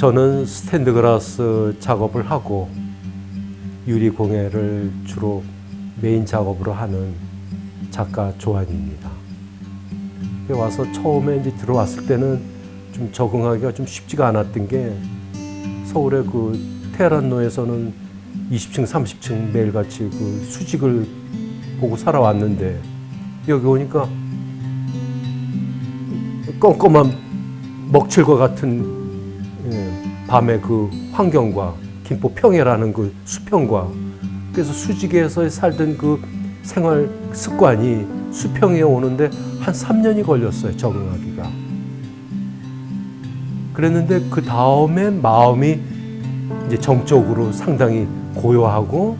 저는 스탠드 글라스 작업을 하고 유리 공예를 주로 메인 작업으로 하는 작가 조한입니다. 와서 처음에 이제 들어왔을 때는 좀 적응하기가 좀 쉽지가 않았던 게 서울의 그 테헤란로에서는 20층, 30층 매일같이 그 수직을 보고 살아왔는데 여기 오니까 껌껌한 먹칠과 같은 예, 밤의 그 환경과 김포 평해라는 그 수평과 그래서 수직에서 살던 그 생활 습관이 수평에 오는데 한 3년이 걸렸어요 적응하기가. 그랬는데 그 다음에 마음이 이제 정적으로 상당히 고요하고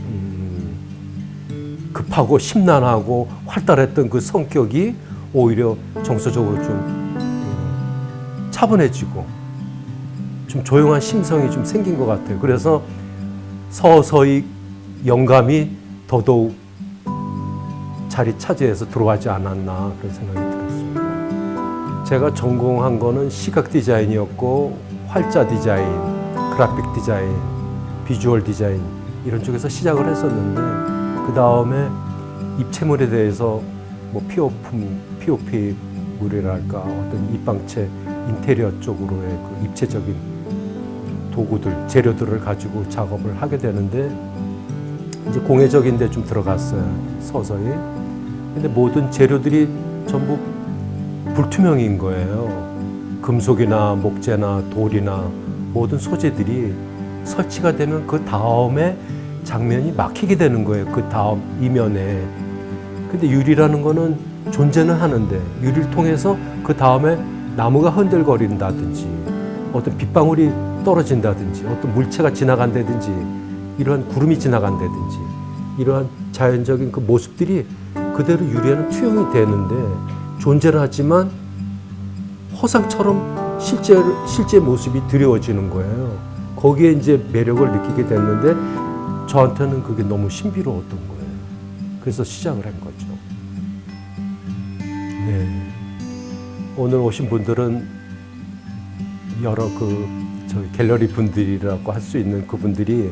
음, 급하고 심란하고 활달했던 그 성격이 오히려 정서적으로 좀 음, 차분해지고 좀 조용한 심성이 좀 생긴 것 같아요. 그래서 서서히 영감이 더더욱 자리 차지해서 들어가지 않았나 그런 생각이 들었습니다. 제가 전공한 거는 시각 디자인이었고 활자 디자인, 그래픽 디자인, 비주얼 디자인 이런 쪽에서 시작을 했었는데 그 다음에 입체물에 대해서 뭐 피오품, POP 물이랄까 어떤 입방체 인테리어 쪽으로의 그 입체적인 도구들, 재료들을 가지고 작업을 하게 되는데 이제 공예적인 데 좀 들어갔어요. 서서히. 근데 모든 재료들이 전부 불투명인 거예요. 금속이나 목재나 돌이나 모든 소재들이 설치가 되면 그 다음에 장면이 막히게 되는 거예요. 그 다음 이면에. 근데 유리라는 거는 존재는 하는데 유리를 통해서 그 다음에 나무가 흔들거린다든지 어떤 빗방울이 떨어진다든지 어떤 물체가 지나간다든지 이러한 구름이 지나간다든지 이러한 자연적인 그 모습들이 그대로 유리에는 투영이 되는데 존재를 하지만 허상처럼 실제 실제 모습이 드리워지는 거예요. 거기에 이제 매력을 느끼게 됐는데 저한테는 그게 너무 신비로웠던 거예요. 그래서 시작을 한 거죠. 네. 오늘 오신 분들은 여러 그 저희 갤러리 분들이라고 할 수 있는 그분들이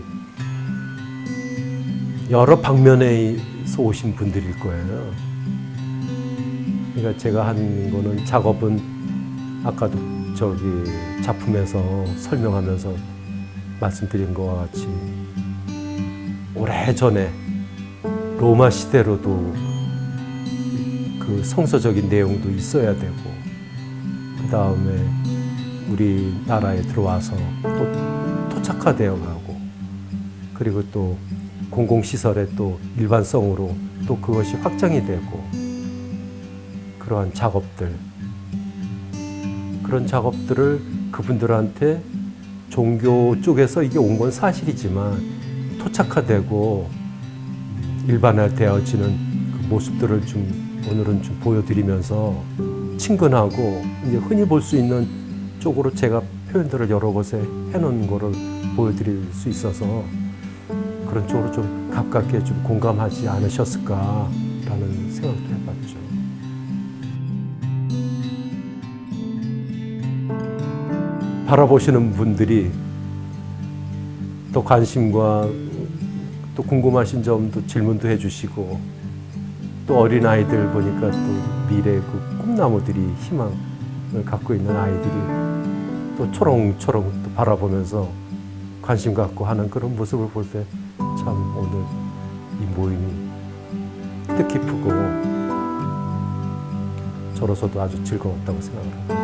여러 방면에서 오신 분들일 거예요. 그러니까 제가 한 거는 작업은 아까도 저기 작품에서 설명하면서 말씀드린 것과 같이 오래 전에 로마 시대로도 그 성서적인 내용도 있어야 되고 그 다음에 우리나라에 들어와서 또 토착화되어 가고 그리고 또 공공시설에 또 일반성으로 또 그것이 확장이 되고 그러한 작업들 그런 작업들을 그분들한테 종교 쪽에서 이게 온 건 사실이지만 토착화되고 일반화되어지는 그 모습들을 좀 오늘은 좀 보여드리면서 친근하고 이제 흔히 볼 수 있는 쪽으로 제가 표현들을 여러 곳에 해놓은 거를 보여드릴 수 있어서 그런 쪽으로 좀 가깝게 좀 공감하지 않으셨을까라는 생각도 해봤죠. 바라보시는 분들이 또 관심과 또 궁금하신 점도 질문도 해주시고 또 어린 아이들 보니까 또 미래 그 꿈나무들이 희망을 갖고 있는 아이들이 또 초롱초롱 또 바라보면서 관심 갖고 하는 그런 모습을 볼 때 참 오늘 이 모임이 뜻깊고 저로서도 아주 즐거웠다고 생각합니다.